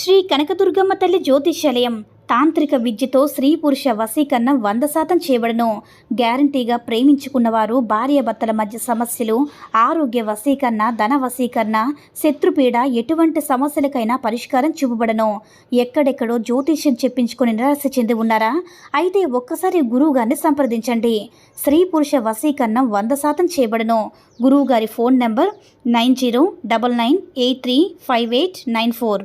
శ్రీ కనకదుర్గమ్మ తల్లి జ్యోతిషాలయం తాంత్రిక విద్యతో స్త్రీ పురుష వశీకరణం వంద శాతం చేయబడను. గ్యారంటీగా ప్రేమించుకున్నవారు భార్యాభర్తల మధ్య సమస్యలు ఆరోగ్య వశీకరణ ధన వశీకరణ శత్రుపీడ ఎటువంటి సమస్యలకైనా పరిష్కారం చూపబడను. ఎక్కడెక్కడో జ్యోతిష్యం చెప్పించుకుని నిరాశ చెంది ఉన్నారా? అయితే ఒక్కసారి గురువుగారిని సంప్రదించండి. స్త్రీ పురుష వశీకరణం వంద శాతం చేయబడను. గురువుగారి phone number nine zero double nine eight three five eight nine four.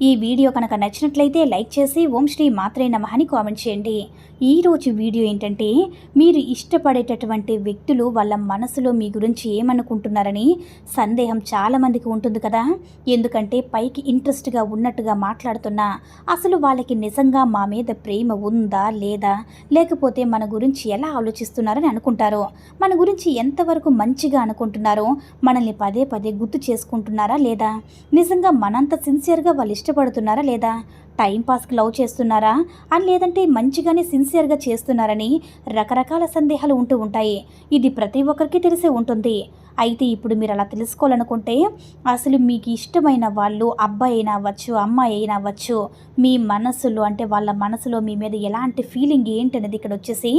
ఈ వీడియో కనుక నచ్చినట్లయితే లైక్ చేసి ఓం శ్రీ మాత్రే నమః అని కామెంట్ చేయండి. ఈరోజు వీడియో ఏంటంటే మీరు ఇష్టపడేటటువంటి వ్యక్తులు వాళ్ళ మనసులో మీ గురించి ఏమనుకుంటున్నారని సందేహం చాలామందికి ఉంటుంది కదా. ఎందుకంటే పైకి ఇంట్రెస్ట్గా ఉన్నట్టుగా మాట్లాడుతున్నా అసలు వాళ్ళకి నిజంగా మా మీద ప్రేమ ఉందా లేదా? లేకపోతే మన గురించి ఎలా ఆలోచిస్తున్నారని అనుకుంటారో? మన గురించి ఎంతవరకు మంచిగా అనుకుంటున్నారో మనల్ని పదే పదే గుర్తు చేసుకుంటున్నారా లేదా? నిజంగా మనంత సిన్సియర్గా వాళ్ళు ఇష్టపడుతున్నారా లేదా? టైంపాస్కి లవ్ చేస్తున్నారా? అని లేదంటే మంచిగానే సిన్సియర్గా చేస్తున్నారని రకరకాల సందేహాలు ఉంటూ ఉంటాయి. ఇది ప్రతి ఒక్కరికి తెలిసే ఉంటుంది. అయితే ఇప్పుడు మీరు అలా తెలుసుకోవాలనుకుంటే అసలు మీకు ఇష్టమైన వాళ్ళు అబ్బాయి అయినా అవ్వచ్చు అమ్మాయి అయినా అవ్వచ్చు మీ మనసులో అంటే వాళ్ళ మనసులో మీ మీద ఎలాంటి ఫీలింగ్ ఏంటనేది ఇక్కడ వచ్చేసి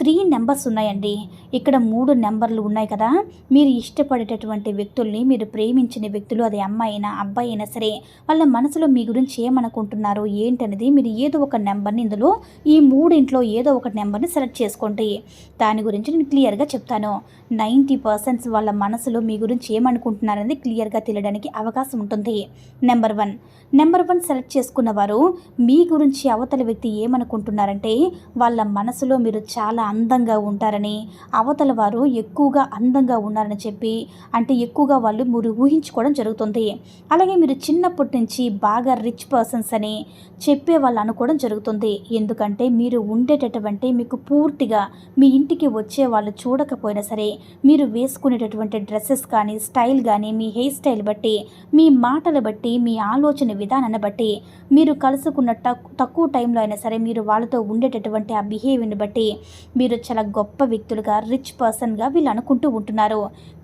త్రీ నెంబర్స్ ఉన్నాయండి. ఇక్కడ మూడు నెంబర్లు ఉన్నాయి కదా. మీరు ఇష్టపడేటటువంటి వ్యక్తుల్ని మీరు ప్రేమించిన వ్యక్తులు అది అమ్మాయి అయినా అబ్బాయి అయినా సరే వాళ్ళ మనసులో మీ గురించి ఏమనుకుంటున్నారు? ఏంటనేది మీరు ఏదో ఒక నెంబర్ని ఇందులో ఈ మూడింట్లో ఏదో ఒక నెంబర్ని సెలెక్ట్ చేసుకోండి. దాని గురించి నేను క్లియర్గా చెప్తాను. నైంటీ పర్సెంట్స్ వాళ్ళ మనసులో మీ గురించి ఏమనుకుంటున్నారనేది క్లియర్గా తెలియడానికి అవకాశం ఉంటుంది. Number one. Number one select చేసుకున్న వారు మీ గురించి అవతల వ్యక్తి ఏమనుకుంటున్నారంటే వాళ్ళ మనసులో మీరు చాలా అందంగా ఉంటారని అవతల వారు ఎక్కువగా అందంగా ఉన్నారని చెప్పి అంటే ఎక్కువగా వాళ్ళు మీరు ఊహించుకోవడం జరుగుతుంది. అలాగే మీరు చిన్నప్పటి నుంచి బాగా రిచ్ పర్సన్స్ అని చెప్పే వాళ్ళు అనుకోవడం జరుగుతుంది. ఎందుకంటే మీరు ఉండేటటువంటి మీకు పూర్తిగా మీ ఇంటికి వచ్చే వాళ్ళు చూడకపోయినా సరే మీరు వేసుకునేటటువంటి డ్రెస్సెస్ కానీ స్టైల్ కానీ మీ హెయిర్ స్టైల్ బట్టి మీ మాటలు బట్టి మీ ఆలోచన విధానాన్ని బట్టి మీరు కలుసుకున్న తక్కువ టైంలో అయినా సరే మీరు వాళ్ళతో ఉండేటటువంటి ఆ బిహేవియర్ని బట్టి మీరు చాలా గొప్ప వ్యక్తులుగా రిచ్ పర్సన్గా వీళ్ళు అనుకుంటూ ఉంటున్నారు.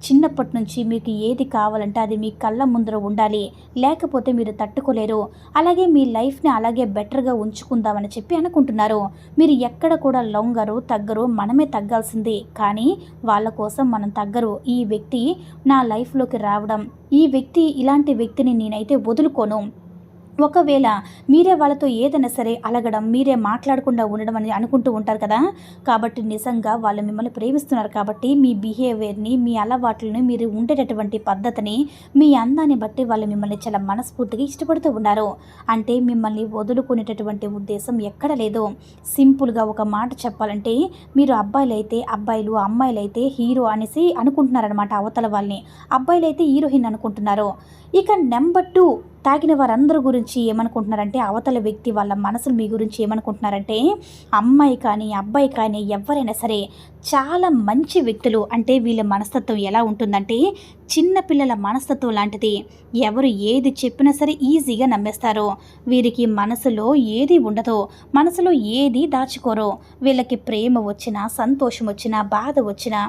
చిన్నప్పటి నుంచి మీకు ఏది కావాలంటే అది మీ కళ్ళ ముందర ఉండాలి. లేకపోతే మీరు తట్టుకోలేరు. అలాగే మీ లైఫ్ లైఫ్ని అలాగే బెటర్గా ఉంచుకుందామని చెప్పి అనుకుంటున్నారు. మీరు ఎక్కడ కూడా లొంగరు తగ్గరు మనమే తగ్గాల్సింది. కానీ వాళ్ళ కోసం మనం తగ్గరు. ఈ వ్యక్తి నా లైఫ్లోకి రావడం ఈ వ్యక్తి ఇలాంటి వ్యక్తిని నేనైతే వదులుకోను. ఒకవేళ మీరే వాళ్ళతో ఏదైనా సరే అలగడం మీరే మాట్లాడకుండా ఉండడం అని అనుకుంటూ ఉంటారు కదా? కాబట్టి నిజంగా వాళ్ళు మిమ్మల్ని ప్రేమిస్తున్నారు కాబట్టి మీ బిహేవియర్ని మీ అలవాట్లని మీరు ఉండేటటువంటి పద్ధతిని మీ అందాన్ని బట్టి వాళ్ళు మిమ్మల్ని చాలా మనస్ఫూర్తిగా ఇష్టపడుతూ ఉన్నారు. అంటే మిమ్మల్ని వదులుకునేటటువంటి ఉద్దేశం ఎక్కడ లేదు. సింపుల్గా ఒక మాట చెప్పాలంటే మీరు అబ్బాయిలు అయితే అబ్బాయిలు అమ్మాయిలు అయితే హీరో అనేసి అనుకుంటున్నారనమాట అవతల వాళ్ళని. అబ్బాయిలు అయితే హీరోయిన్ అనుకుంటున్నారు. ఇక నెంబర్ టూ తాగిన వారందరి గురించి ఏమనుకుంటున్నారంటే అవతల వ్యక్తి వాళ్ళ మనసులు మీ గురించి ఏమనుకుంటున్నారంటే అమ్మాయి కానీ అబ్బాయి కానీ ఎవరైనా సరే చాలా మంచి వ్యక్తులు. అంటే వీళ్ళ మనస్తత్వం ఎలా ఉంటుందంటే చిన్నపిల్లల మనస్తత్వం లాంటిది. ఎవరు ఏది చెప్పినా సరే ఈజీగా నమ్మేస్తారు. వీరికి మనసులో ఏది ఉండదో. మనసులో ఏది దాచుకోరో. వీళ్ళకి ప్రేమ వచ్చినా సంతోషం వచ్చినా బాధ వచ్చినా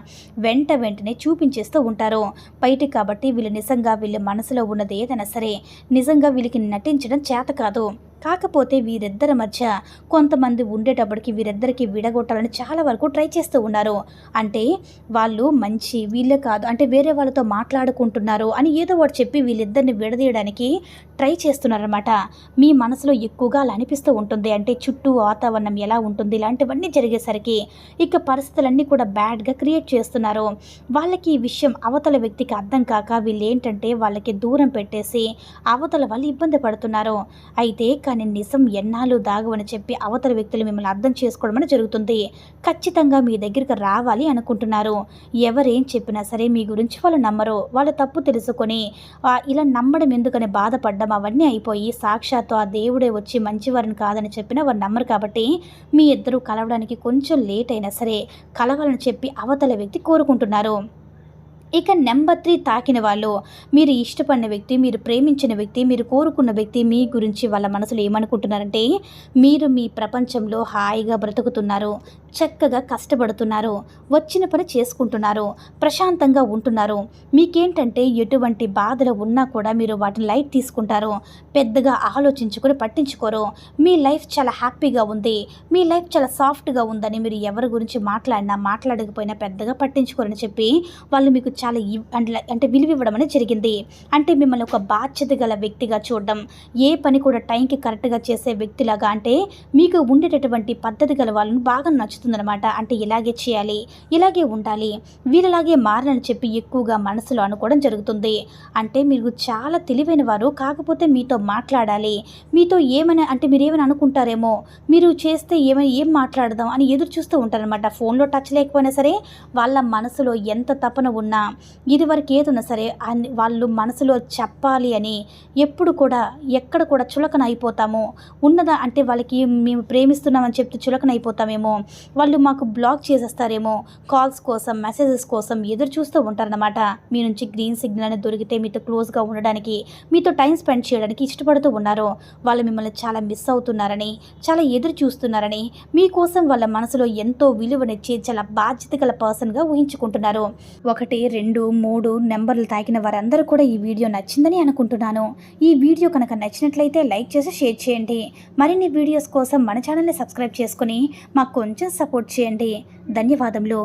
వెంట వెంటనే చూపించేస్తూ ఉంటారు. బయట కాబట్టి వీళ్ళు నిజంగా వీళ్ళ మనసులో ఉన్నది ఏదైనా సరే. నిజంగా వీళ్ళకి నటించడం చేత కాదు. కాకపోతే వీరిద్దరి మధ్య కొంతమంది ఉండేటప్పటికి వీరిద్దరికి విడగొట్టాలని చాలా వరకు ట్రై చేస్తూ ఉన్నారు. అంటే వాళ్ళు మంచి వీళ్ళే కాదు అంటే వేరే వాళ్ళతో మాట్లాడుకుంటున్నారు అని ఏదో ఒకటి చెప్పి వీళ్ళిద్దరిని విడదీయడానికి ట్రై చేస్తున్నారనమాట మీ మనసులో ఎక్కువగా అలా అనిపిస్తూ ఉంటుంది. అంటే చుట్టూ వాతావరణం ఎలా ఉంటుంది? ఇలాంటివన్నీ జరిగేసరికి ఇక పరిస్థితులన్నీ కూడా బ్యాడ్గా క్రియేట్ చేస్తున్నారు. వాళ్ళకి ఈ విషయం అవతల వ్యక్తికి అర్థం కాక వీళ్ళు ఏంటంటే వాళ్ళకి దూరం పెట్టేసి అవతల వాళ్ళు ఇబ్బంది పడుతున్నారు. అయితే కానీ నిజం ఎన్నాళ్ళు దాగవని చెప్పి అవతల వ్యక్తులు మిమ్మల్ని అర్థం చేసుకోవడం అనేది జరుగుతుంది. ఖచ్చితంగా మీ దగ్గరికి రావాలి అనుకుంటున్నారు. ఎవరేం చెప్పినా సరే మీ గురించి వాళ్ళు నమ్మరు. వాళ్ళ తప్పు తెలుసుకొని ఇలా నమ్మడం ఎందుకని బాధపడ్డం అవన్నీ అయిపోయి సాక్షాత్తు ఆ దేవుడే వచ్చి మంచివారిని కాదని చెప్పినా వారు నమ్మరు కాబట్టి మీ ఇద్దరు కలవడానికి కొంచెం లేట్ అయినా సరే కలవాలని చెప్పి అవతల వ్యక్తి కోరుకుంటున్నారు. ఇక నెంబర్ త్రీ తాకిన వాళ్ళు మీరు ఇష్టపడిన వ్యక్తి మీరు ప్రేమించిన వ్యక్తి మీరు కోరుకున్న వ్యక్తి మీ గురించి వాళ్ళ మనసులో ఏమనుకుంటున్నారంటే మీరు మీ ప్రపంచంలో హాయిగా బ్రతుకుతున్నారు చక్కగా కష్టపడుతున్నారు వచ్చిన పని చేసుకుంటున్నారు ప్రశాంతంగా ఉంటున్నారు. మీకేంటంటే ఎటువంటి బాధలు ఉన్నా కూడా మీరు వాటిని లైట్ తీసుకుంటారు పెద్దగా ఆలోచించుకొని పట్టించుకోరు. మీ లైఫ్ చాలా హ్యాపీగా ఉంది మీ లైఫ్ చాలా సాఫ్ట్గా ఉందని మీరు ఎవరి గురించి మాట్లాడినా మాట్లాడకపోయినా పెద్దగా పట్టించుకోరని చెప్పి వాళ్ళు మీకు చాలా ఇవ్- అంటే- అంటే విలువ ఇవ్వడం అనేది జరిగింది. అంటే మిమ్మల్ని ఒక బాధ్యత గల వ్యక్తిగా చూడడం ఏ పని కూడా టైంకి కరెక్ట్గా చేసే వ్యక్తిలాగా అంటే మీకు ఉండేటటువంటి పద్ధతి గల వాళ్ళని బాగా నచ్చుతుందనమాట అంటే ఇలాగే చేయాలి ఇలాగే ఉండాలి వీళ్ళలాగే మారాలని చెప్పి ఎక్కువగా మనసులో అనుకోవడం జరుగుతుంది. అంటే మీరు చాలా తెలివైన వారు కాకపోతే మీతో మాట్లాడాలి. మీతో ఏమైనా అంటే మీరు ఏమైనా అనుకుంటారేమో మీరు చేస్తే ఏమైనా ఏం మాట్లాడదాం అని ఎదురు చూస్తూ ఉంటారనమాట ఫోన్లో టచ్ లేకపోయినా సరే వాళ్ళ మనసులో ఎంత తపన ఉన్నా ఇదివరకు ఏదైనా సరే వాళ్ళు మనసులో చెప్పాలి అని ఎప్పుడు కూడా ఎక్కడ కూడా చులకన అయిపోతాము. ఉన్నదా అంటే వాళ్ళకి మేము ప్రేమిస్తున్నామని చెప్తే చులకన అయిపోతామేమో. వాళ్ళు మాకు బ్లాక్ చేసేస్తారేమో కాల్స్ కోసం మెసేజెస్ కోసం ఎదురు చూస్తూ ఉంటారనమాట మీ నుంచి గ్రీన్ సిగ్నల్ అనేది దొరికితే మీతో క్లోజ్గా ఉండడానికి మీతో టైం స్పెండ్ చేయడానికి ఇష్టపడుతూ ఉన్నారు. వాళ్ళు మిమ్మల్ని చాలా మిస్ అవుతున్నారని చాలా ఎదురు చూస్తున్నారని మీకోసం వాళ్ళ మనసులో ఎంతో విలువనిచ్చి చాలా బాధ్యత గల పర్సన్గా ఊహించుకుంటున్నారు. ఒకటి రెండు మూడు నెంబర్లు తాకిన వారందరూ కూడా ఈ వీడియో నచ్చిందని అనుకుంటున్నాను. ఈ వీడియో కనుక నచ్చినట్లయితే లైక్ చేసి షేర్ చేయండి. మరిన్ని వీడియోస్ కోసం మన ఛానల్ని సబ్స్క్రైబ్ చేసుకుని మాకు కొంచెం సపోర్ట్ చేయండి. ధన్యవాదములు.